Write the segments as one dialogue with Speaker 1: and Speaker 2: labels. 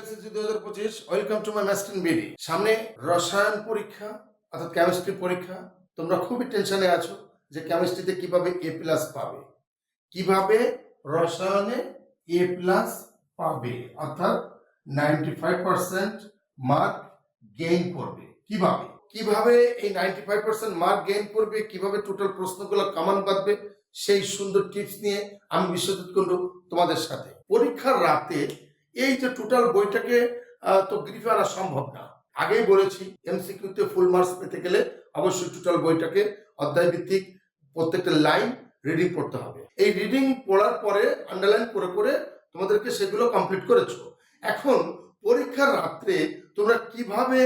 Speaker 1: SSC সামনে রসায়ন পরীক্ষা, অর্থাৎ কেমিস্ট্রি পরীক্ষা। তোমরা খুবই টেনশনে আছো যে কেমিস্ট্রিতে কীভাবে এ প্লাস পাবে। কীভাবে রসায়নে এ প্লাস পাবে, অর্থাৎ ninety five percent mark gain করবে। কীভাবে? কীভাবে এই ninety five percent mark gain করবে? কীভাবে টোটাল প্রশ্নগুলো কামান বাঁধবে? সেই সুন্দর টিপস নিয়ে আমি বিশ্বজিৎ কুণ্ডু তোমাদের সাথে। পরীক্ষার রাতে এই যে টোটাল বইটাকে তো গ্রিফে আনা সম্ভব না। আগেই বলেছি এমসিকিউতে ফুল মার্কস পেতে গেলে অবশ্যই টোটাল বইটাকে অধ্যায় ভিত্তিক প্রত্যেকটা লাইন রিডিং পড়তে হবে। এই রিডিং পড়ার পরে আন্ডারলাইন করে করে তোমাদেরকে সেগুলো কমপ্লিট করেছ। এখন পরীক্ষার রাত্রে তোমরা কীভাবে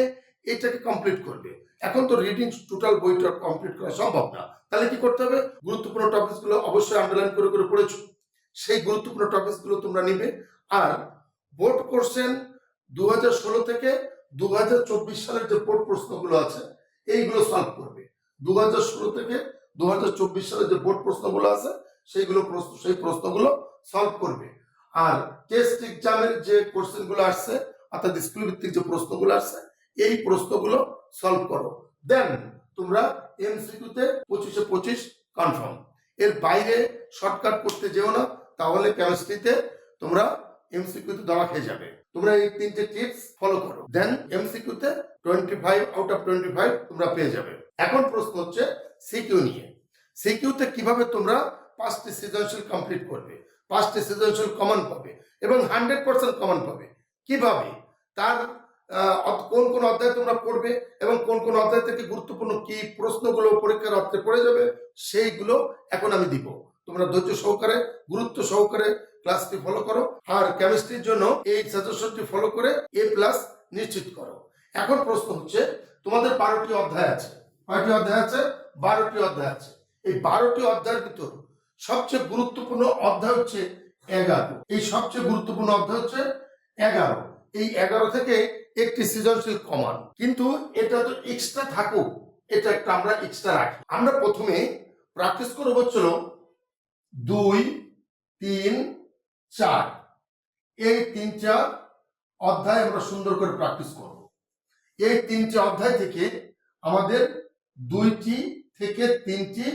Speaker 1: এটাকে কমপ্লিট করবে? এখন তো রিডিং টোটাল বইটা কমপ্লিট করা সম্ভব না। তাহলে কি করতে হবে? গুরুত্বপূর্ণ টপিকসগুলো অবশ্যই আন্ডারলাইন করে করে পড়েছো। সেই গুরুত্বপূর্ণ টপিকসগুলো তোমরা নিবে। আর বোর্ড কোশ্চেন দু থেকে দু সালের যে বোর্ড প্রশ্নগুলো আছে, এইগুলো সলভ করবে। দু থেকে দু সালের যে বোর্ড প্রশ্নগুলো আছে, সেইগুলো প্রশ্ন, সেই প্রশ্নগুলো সলভ করবে। আর টেস্ট এক্সামের যে কোশ্চেনগুলো আসছে, অর্থাৎ স্কুল ভিত্তিক যে প্রশ্নগুলো আসছে, এই প্রশ্নগুলো সলভ করো। দেন তোমরা এমসিকিউতে পঁচিশে পঁচিশ কনফার্ম এর বাইরে শর্টকাট করতে যেও না, তাহলে কেমিস্ট্রিতে তোমরা এমসিকিউতে দেওয়া খেয়ে যাবে। তোমরা এই তিনটে টিপস ফলো করো। দেন এমসিকিউতে twenty five out of twenty five তোমরা পেয়ে যাবে। এখন প্রশ্ন হচ্ছে সিকিউ নিয়ে। সিকিউতে কীভাবে তোমরা পাঁচটি সৃজনশীল কমপ্লিট করবে? পাঁচটি সৃজনশীল কমন পাবে এবং হান্ড্রেড পার্সেন্ট কমন পাবে। কীভাবে? তার কোন কোন অধ্যায় তোমরা পড়বে এবং কোন কোন অধ্যায় থেকে গুরুত্বপূর্ণ কি প্রশ্নগুলো পরীক্ষার অর্থে পড়ে যাবে, সেইগুলো এখন আমি দিব। তোমরা ধৈর্য সহকারে, গুরুত্ব সহকারে ক্লাসটি ফলো করো আর কেমিস্ট্রির জন্য এই সাজেশনটি ফলো করে এ প্লাস নিশ্চিত করো। এখন প্রশ্ন হচ্ছে, তোমাদের বারোটি অধ্যায় আছে। কয়টি অধ্যায় আছে? বারোটি অধ্যায় আছে। এই বারোটি অধ্যায়ের ভিতর সবচেয়ে গুরুত্বপূর্ণ অধ্যায় হচ্ছে এগারো। এই সবচেয়ে গুরুত্বপূর্ণ অধ্যায় হচ্ছে এগারো। এই এগারো থেকে একটি সৃজনশীল কমান কিন্তু এটা তো এক্সট্রা থাকুক, এটা একটা আমরা এক্সট্রা রাখি। আমরা প্রথমে প্র্যাকটিস করব হচ্ছিল দুই, তিন চার। এই তিনটা অধ্যায় আমরা সুন্দর করে প্র্যাকটিস করব। এই তিনটে অধ্যায় থেকে আমাদের দুইটি থেকে তিনটি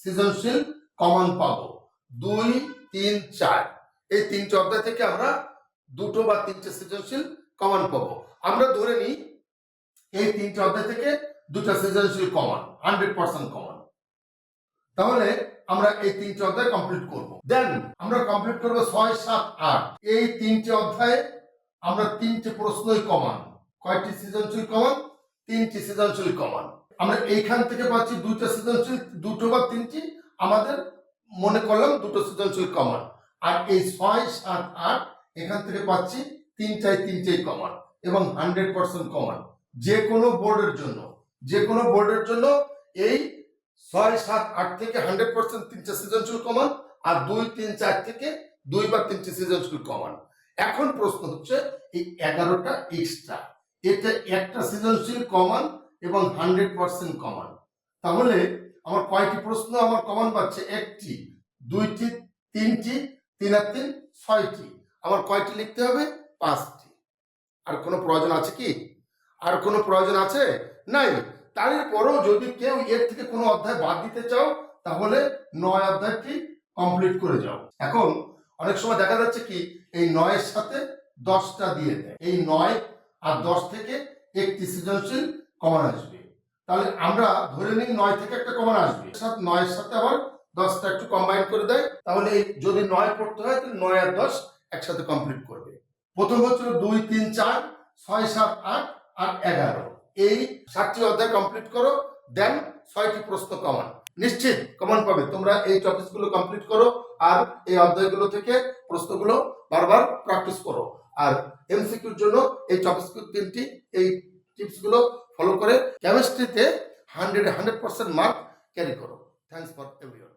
Speaker 1: সৃজনশীল কমন পাব। দুই, তিন, চার। এই তিনটে অধ্যায় থেকে আমরা দুটো বা তিনটে সৃজনশীল কমন পাবো। আমরা ধরে নিই, এই তিনটে অধ্যায় থেকে দুটো সৃজনশীল কমন হান্ড্রেড পার্সেন্ট কমন তাহলে আমরা এই তিনটে অধ্যায় কমপ্লিট করব। দেন আমরা কমপ্লিট করব ছয়, সাত, আট। এই তিনটে অধ্যায়ে আমরা তিনটে প্রশ্নই কমান কয়টি সৃজনশীল কমান তিনটি সৃজনশীল কমান আমরা এইখান থেকে পাচ্ছি দুইটা সৃজনশীল, দুটো বা তিনটি আমাদের মনে করলাম দুটো সৃজনশীল কমান আর এই ছয়, সাত, আট, এখান থেকে পাচ্ছি তিনটায় তিনটেই কমান এবং হান্ড্রেড পার্সেন্ট কমান যে কোনো বোর্ডের জন্য, যে কোনো বোর্ডের জন্য এই ছয়, সাত, আট থেকে হান্ড্রেড পার্সেন্ট তিনটে সৃজনশীল কমান আর দুই, তিন, চার থেকে দুই বা তিনটে সৃজনশীল কমান এখন প্রশ্ন হচ্ছে, এই এগারোটা এক্সট্রা এটা একটা সৃজনশীল কমান এবং হান্ড্রেড পার্সেন্ট কমান তাহলে আমার কয়টি প্রশ্ন আমার কমান পাচ্ছে? একটি, দুইটি, তিনটি তিন আর তিন ছয়টি। আমার কয়টি লিখতে হবে? পাঁচটি। আর কোনো প্রয়োজন আছে কি? আর কোনো প্রয়োজন আছে? নাই। তারপরও যদি কেউ এর থেকে কোনো অধ্যায় বাদ দিতে চাও, তাহলে নয় অধ্যায়টি কমপ্লিট করে যাও। এখন অনেক সময় দেখা যাচ্ছে কি, এই নয়ের সাথে দশটা দিয়ে দেয়। এই নয় আর দশ থেকে একটি সৃজনশীল কমন আসবে। তাহলে আমরা ধরে নিই নয় থেকে একটা কমন আসবে। সাথে নয়ের সাথে আবার দশটা একটু কম্বাইন করে দেয়। তাহলে যদি নয় পড়তে হয়, তাহলে নয় আর দশ একসাথে কমপ্লিট করবে। প্রথম হচ্ছিল দুই, তিন, চার, ছয়, সাত, আট আর এগারো। এই সাতটি অধ্যায় কমপ্লিট করো দেন ছয়টি প্রশ্ন কমান নিশ্চিত কমন পাবে। তোমরা এই টপিকসগুলো কমপ্লিট করো আর এই অধ্যায়গুলো থেকে প্রশ্নগুলো বারবার প্র্যাকটিস করো। আর এমসিকিউর জন্য এই টপিক তিনটি, এই টিপসগুলো ফলো করে কেমিস্ট্রিতে hundred hundred percent mark carry করো। Thanks for everyone